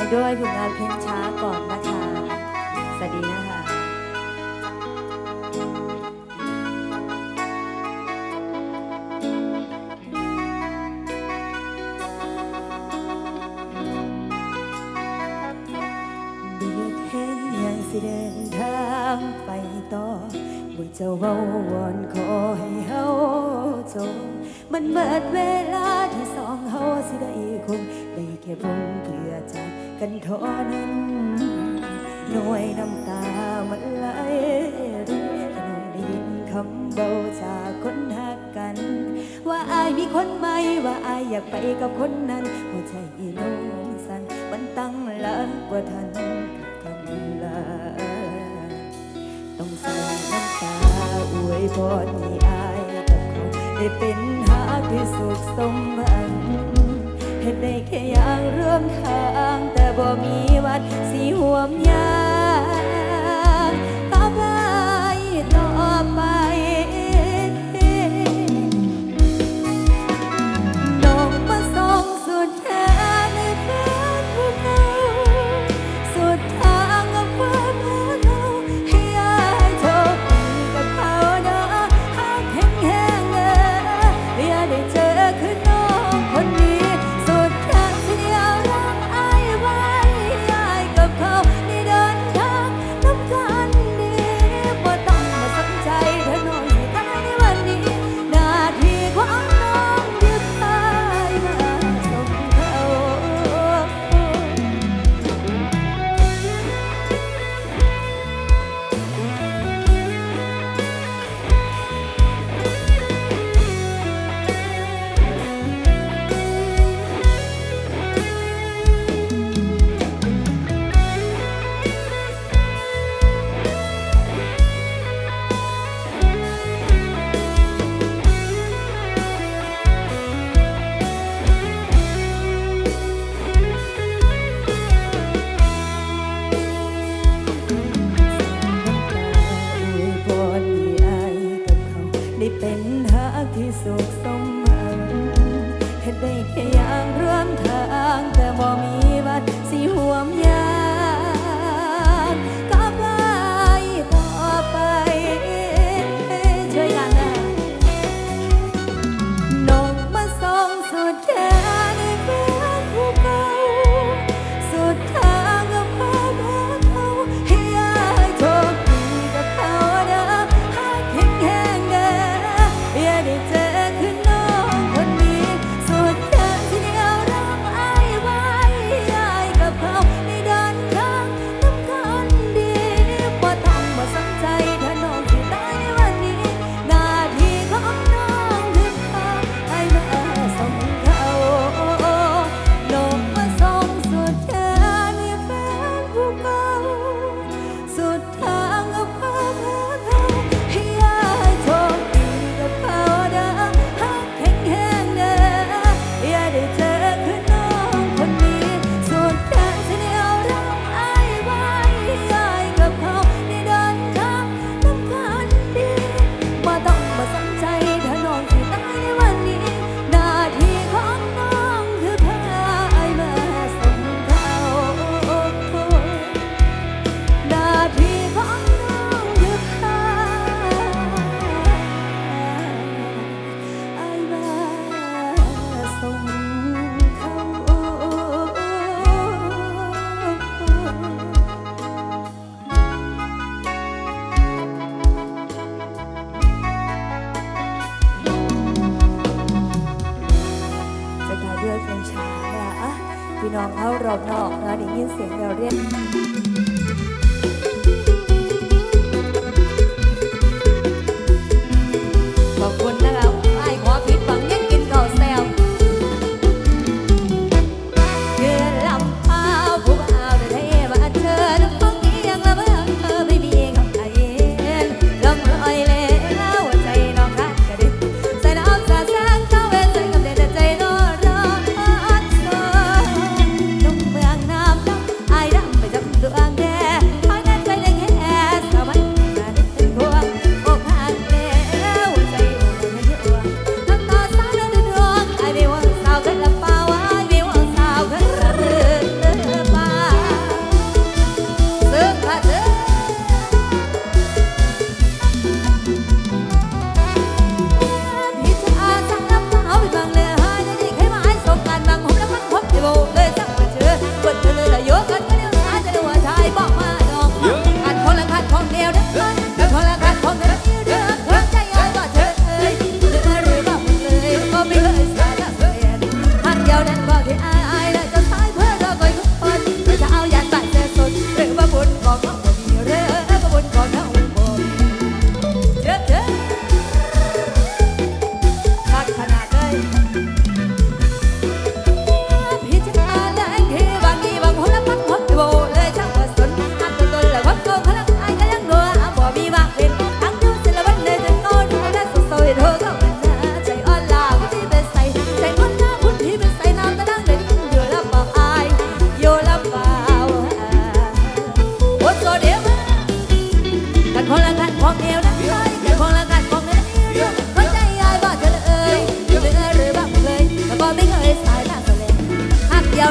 ายด้วยผลงานเพลงช้าก่อนนะคะ สวัสดีนะคะสิเดินทางไปต่อบ่จะเว้าวอนขอให้เฮาจงมันเมิดเวลาที่สองเฮาสิได้คงได้แค่พงเพื่อจัก กันทอนั้นหน่วยน้ำตามันไหลรินน้องได้ยินคำเบาจากคนหักกัน ว่าอายมีคนใหม่ว่าอายอยากไปกับคนนั้น หัวใจอีน้องสั่นมันตั้งหลักว่าทันกับคำลาต้องใส่น้ำตาอวยพรให้อายกับเขาได้เป็นหาที่สุขสมหวังให้ได้แค่อย่างเรื่องทาง บ่มีวันสิห่วมยา bene เรานอกนะได้ยินเสียงแมวเรียก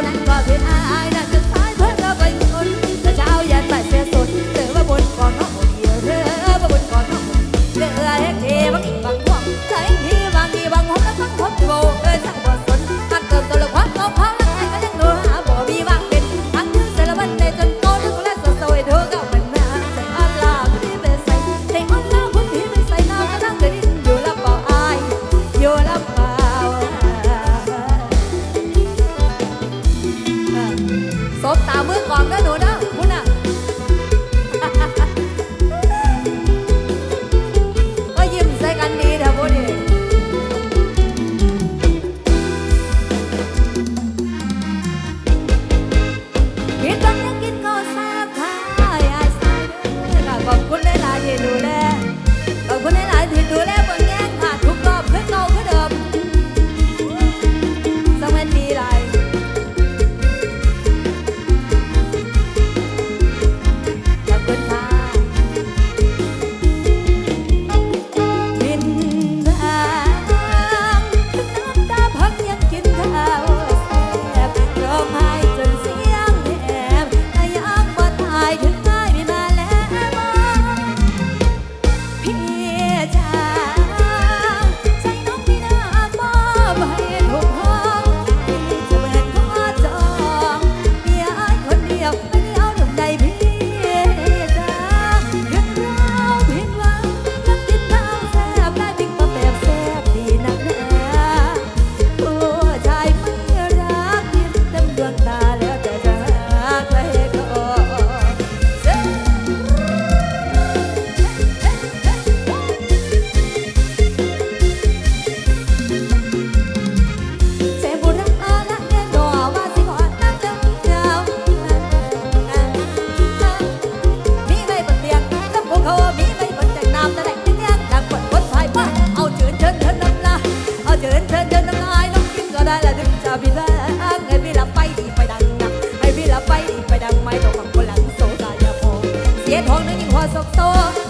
Bobby. பார்க்க நோனா முன்னா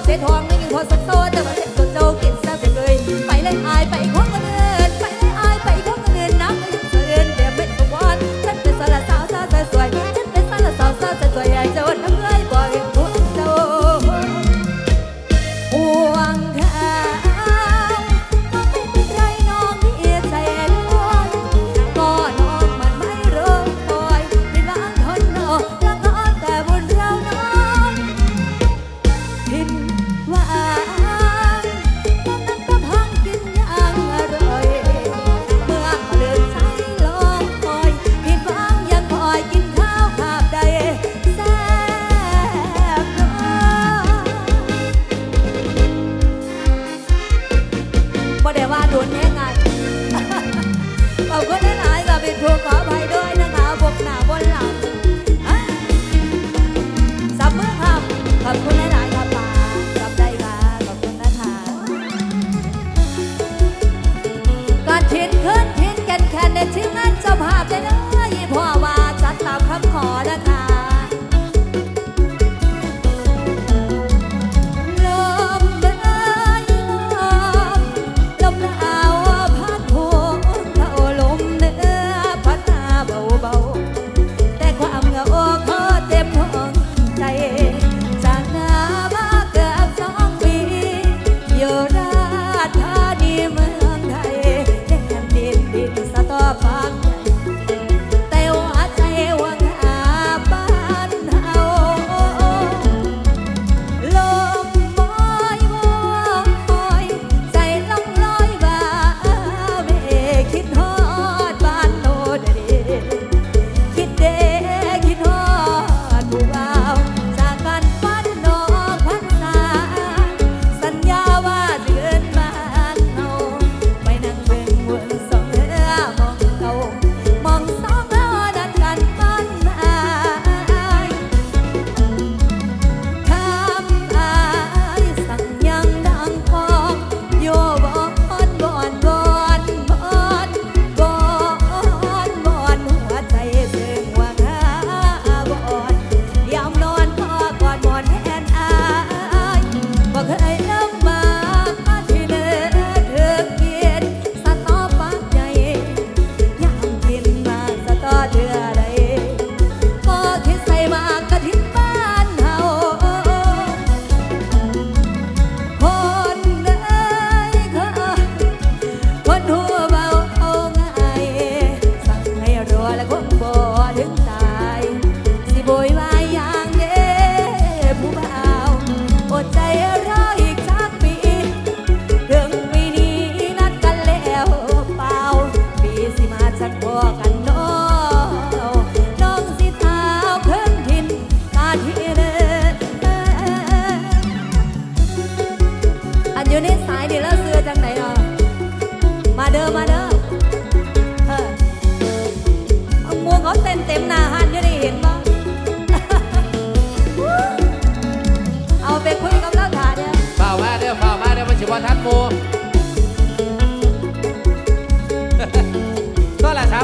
เศษทองนี่ยังพอสักต้น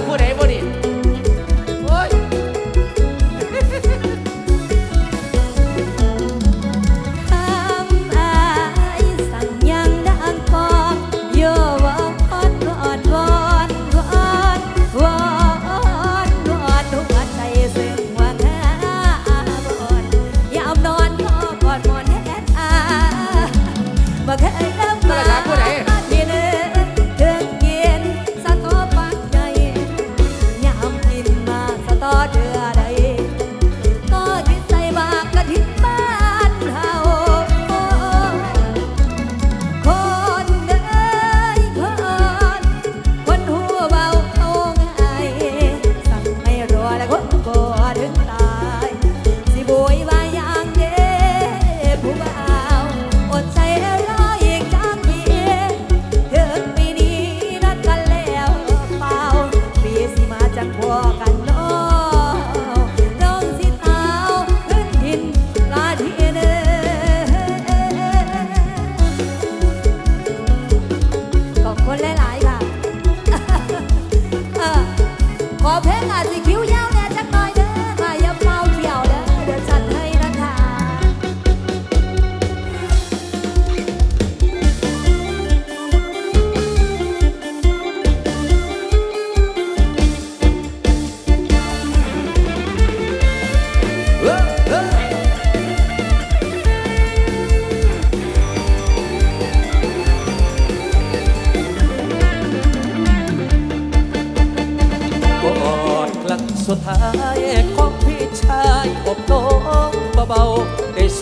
不得不你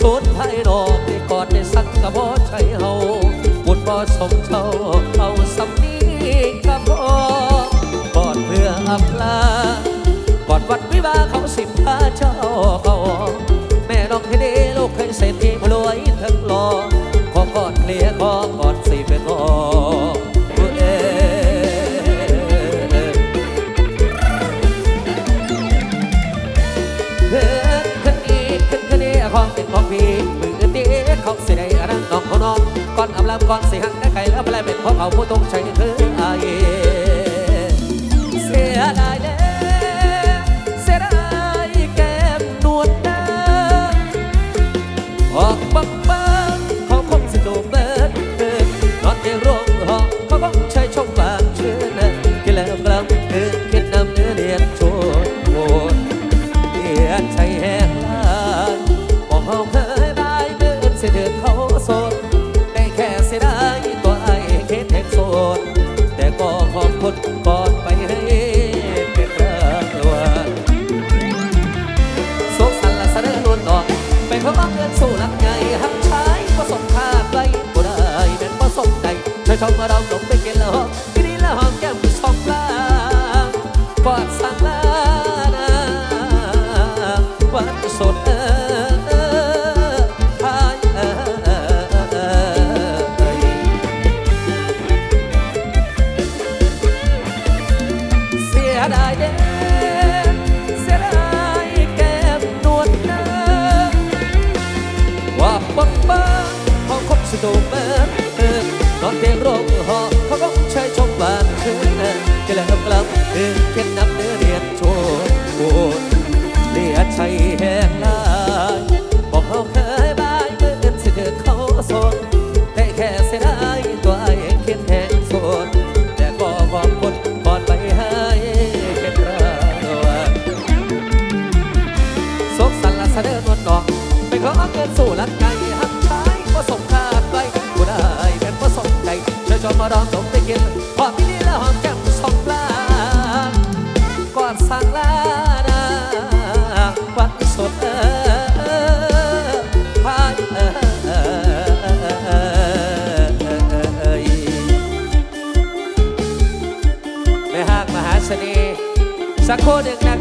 สนไทยดอกได้กอดได้สักกะบ่ใช่เฮาบุญบ่สม ลับก่อนสิหักได้ไก่แล้วแปลเป็นของเขาผู้ต้องใช้เธอไอเสียดายแลยเสียดายแก้มนวลนะออกบังบังเขาคงสิโดเบิดเธอนอนในโรงหอเขาก็ใช้ช่องบา cô được nào